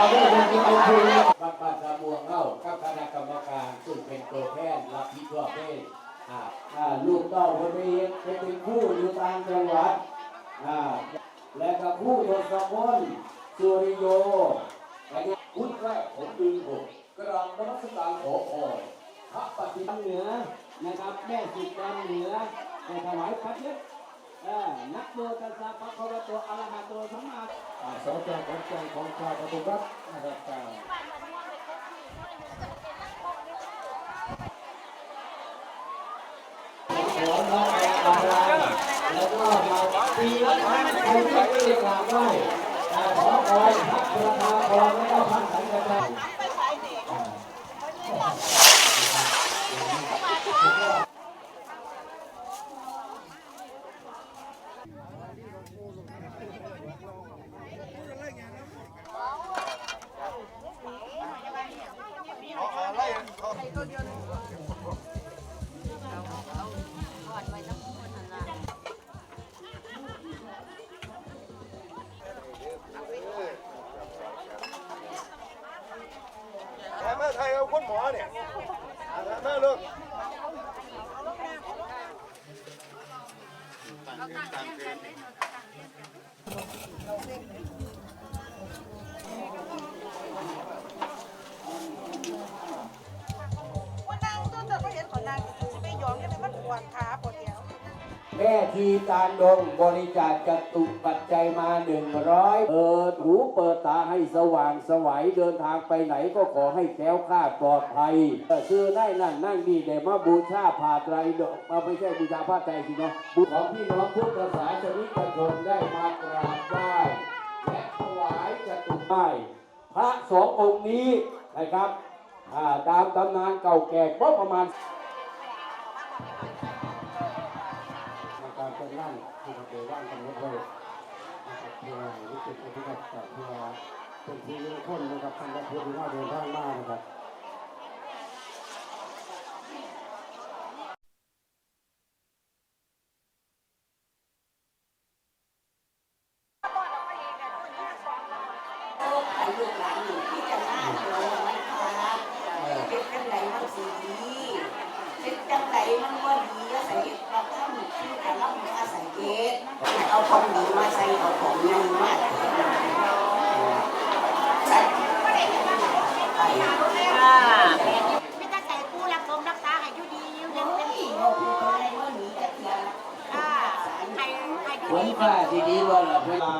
บัตรบัตรสมวงเข้ากับคณะกรรมการซึ่งเป็นตัวแทนรับผิดชอบเองลูกเต้าคนนี้เป็นผู้อยู่ต่างจังหวัดและกับผู้ทศพลสุริโยอันนี้พุทธแรกผมดึงผมกราบนมัสการขอพรพระปฏิบัติเหนือนะครับแม่สุดำเหนือในถวายพระเยอะเออนักโมตัสสะพระคะวะโตอะระหะโตสัมมาอ่าสองแก้วของใจของชาวปฐุมรัฐนะครับอ่าขอน้อมกราบแล้วก็มาปีละครั้งครที่ไม่ได้กราบไหว้อ่าขอพรพระประธานพรและก็พระสังฆทานถ่ายมาถ่ายเอาคนหมอเนี่ยถ่ายมาลูกว่า นางสิไม่ยอมยังไงมันปวดขาปวดเอวแม่ทีการดงบริจาคจตุปัจจัยมาหนึ่งร้อยเปิดหูเปิดตาให้สว่างสวัยเดินทางไปไหนก็ขอให้แคล้วคลาดปลอดภัยเออซื้อได้นั่นนั่งนี่เดี๋ยวมาบูชาผ่าไตรดอกมาไม่ใช่บูชาผ้าไตรสิเนาะบุญของพี่น้องพุทธศาสนิกชนได้มากราบไหว้และถวายจตุไหว้พระสององค์นี้นะครับตามตำนานเก่าแก่ก็ประมาณ ในการเป็นร่างที่เราเป็นร่างกำหนดไว้นะครับเพื่อให้รู้สึกปฏิบัติกับเพื่อเป็นที่รุ่งคนนะครับท่านพระพุทธเจ้าเดินทางมานะครับลูกหลานอยู่ที่จะน่าเลยนะคะเป็นจังไหนมันสีดี เป็นจังไหนมันว่าดีแล้วใส่เราทำที่แต่เราไม่อาศัยเกศเอาของดีมาใส่เอาของยังมาใส่ไปไม่ต้องใส่ผู้รักสมรักษาให้อยู่ดียู่เย็นเป็นที่เอาผู้คนในวันนี้จะเทียนค่ะให้ให้อผยู่มาที่ดีว่าล่ะเวลา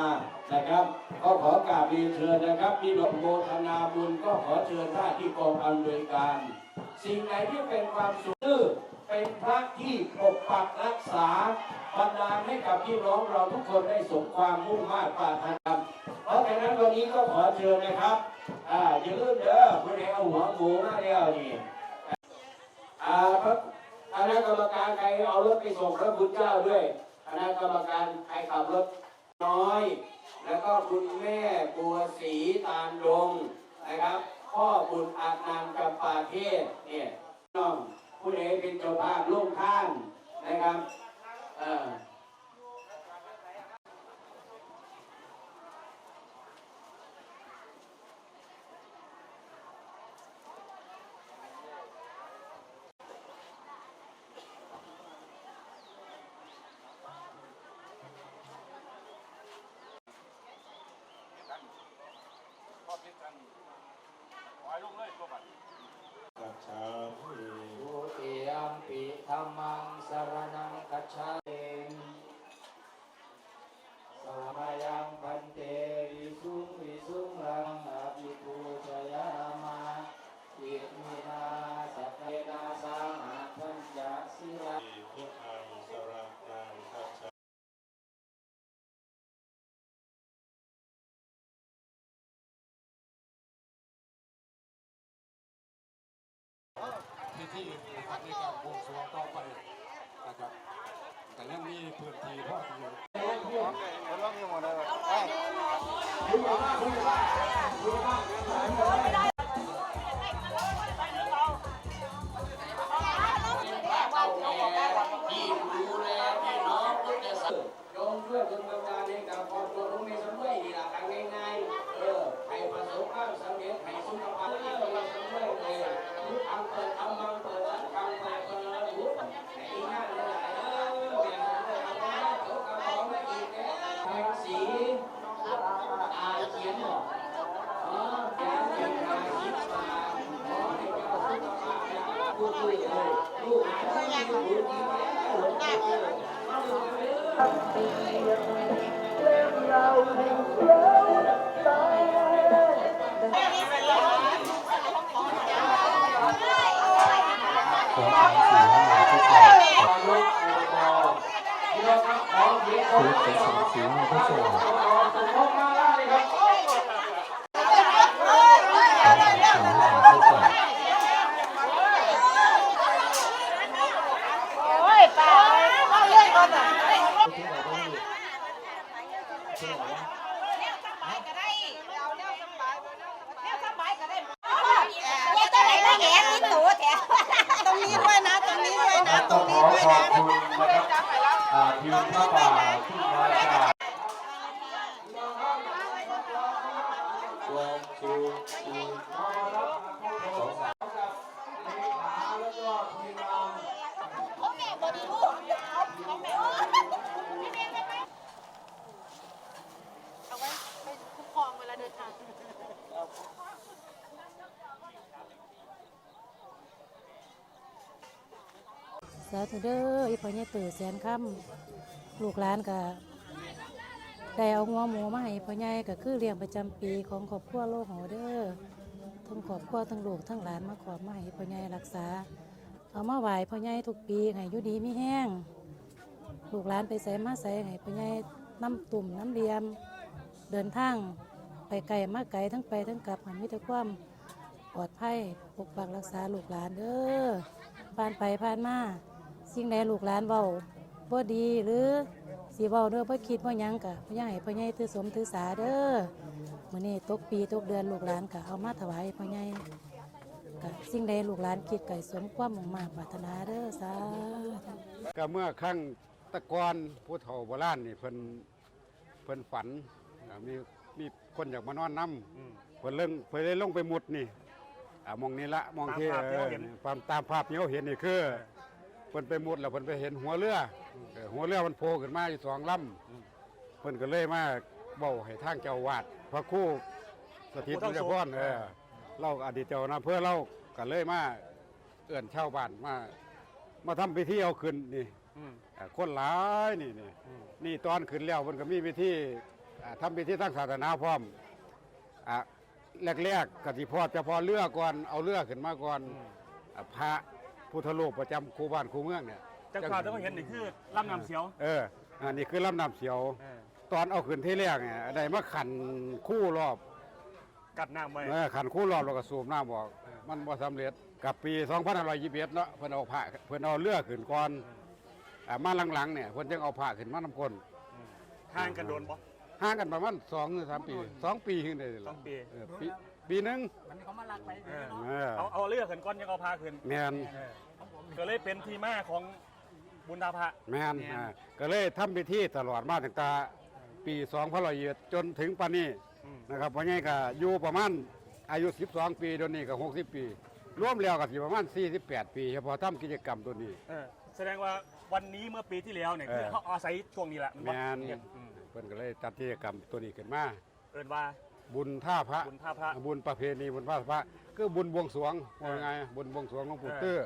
นะครับก็ขอกราบเรียนเชิญนะครับมีดอกโมทนาบุญก็ขอเชิญท่านที่กองอำนวยการ สิ่งไหนที่เป็นความสุขเป็นพระที่ปกปักรักษาบรรดาลให้กับพี่น้องเราทุกคนได้สมความมุ่งมา่ปรารถนาเพราะฉะนั้นวันนี้ก็ขอเชิญนะครับอ่าอย่าลืมเด้อผู้ใดเอาหัวหมูมาแล้วนี่อ่าพระคณะกรรมการใครเอารถไปส่งพระคุณเจ้าด้วยคณะกรรมการใครขับรถน้อย แล้วก็คุณแม่บัวศรีตาลดงนะครับ พ่อบุญอานามกับปาเทศเนี่ยน้องผู้ใดเป็นเจ้าภาพลูกข้างนะครับเออ กัจฉามิทุติยมปิธรรมังสรนังกัจฉา พิธีนะครับในการบวงสรวงต่อไปนะครับแต่ยังมีพื้นที่พอดอยู่ โตรงนี้ด้วยนะ ตรงนี้ด้วยนะ ตรงนี้ด้วยนะอ่าทีมพระป่าที่มาจากาธุเด้ออีพ่อใหญ่ตื่อแสนคำลูกหลานก็ได้เอางัวหมูมาให้พ่อใหญ่ก็คือเลี้ยงประจำปีของครอบครัวโลกหอเด้อทั้งครอบครัวทั้งลูกทั้งหลานมาขอมาให้พ่อใหญ่รักษา เอามาไหว้พ่อใหญ่ทุกปีให้ยู่ดีมีแห้งลูกหลานไปใส่มาใส่ให้พ่อใหญ่น้ำตุ่มน้ำเลียม เดินทางไปไกลมาไกลทั้งไปทั้งกลับให้มีแต่ความปลอดภัยปกปักรักษาลูกหลานเด้อผ่านไปผ่านมา สิ่งใดลูกหลานเว้าบ่ดีหรือสิเว้าเด้อบ่คิดบ่หยังกะพ่อใหญ่พ่อใหญ่ถือสมถือสาเด้อมื้อนี้ตกปีตกเดือนลูกหลานก็เอามาถวายพ่อใหญ่กะสิ่งใดลูกหลานคิดไก่สมความมุ่งมั่นปรารถนาเด้อสาธุก็เมื่อครั้งแตะกอนผู้เฒ่าโบราณนี่เพิ่นเพิ่นฝันอ่ามีมีคนอยากมานอนน้ำเพิ่นเรื่องเพิ่นเลยลงไปมุดนี่อ่ามองนี่ละมองที่เออความตามภาพที่เขาเห็นนี่คือ เพิ่นไปมุดแล้วเพิ่นไปเห็นหัวเรือเออหัวเรือมันโผล่ขึ้นมาอยู่สองลำเพิ่นก็เลยมาเบ้าให้ทางเจ้าอาวาดพระครู่สถิตเจ้าพ่อนเออเราอดีตเจ้านะเพื่อเราก็เลยมาเอื่นชาวบ้านมา มาทำพิธีเอาขึ้นนี่อ่าคนหลายนี่นี่นี่ตอนขึ้นแล้วมันก็มีพิธีอ่าทำพิธีทางศาสนาพร้อมอ่าแรกๆกสิพอจะพอเรือก่อนเอาเรือขึ้นมาก่อนอ่าพระ พุทธรูปประจำคูบ้านคูเมืองเนี่ยจากภาพที่เขาเห็นนี่คือลำน้ำเสียว เอออันนี้คือลำน้ำเสียว เออตอนเอาขึ้นที่แรกเนี่ยได้มาขันคู่รอบกัดน้ำไว้ เออขันคู่รอบแล้วก็สูบน้ำออกมันบ่สำเร็จกับปี2521เนาะเพิ่นเอาผ้าเพิ่นเอาเรือขึ้นก่อนอ่ามาหลังๆเนี่ยเพิ่นจึงเอาผ้าขึ้นมานำคน ห่างกันโดนบ่ ห่างกันประมาณ2หรือ3ปี2ปีขึ้นได้เลยสองปี เออปีปีหนึงเออเออเอาเอาเรือขึ้นก้อนยังเอาพาขึ้น แม่นเออ ก็เลยเป็นที่มาของบุญตาพระแม่น อ่าก็เลยทำพิธีตลอดมาตั้งแต่ปี2521จนถึงปานนี้อืมนะครับเพราะงี้ก็อยู่ประมาณอายุ 12 ปีเดี๋ยวนี้ก็ 60 ปี รวมแล้วก็สิประมาณ 48 ปีเฉพาะทำกิจกรรมตัวนี้ เออแสดงว่าวันนี้เมื่อปีที่แล้วเนี่ยคือเออเขาอาศัยช่วงนี้แหละแม่นเนี่ยอืมเพิ่นก็เลยจัดกิจกรรมตัวนี้ขึ้นมา เอินว่า บุญท่าพระบุญท่าพระบุญประเพณีบุญท่าพระคือบุญบวงสรวงว่าไงบุญบวงสรวงหลวงปู่เออตื้อ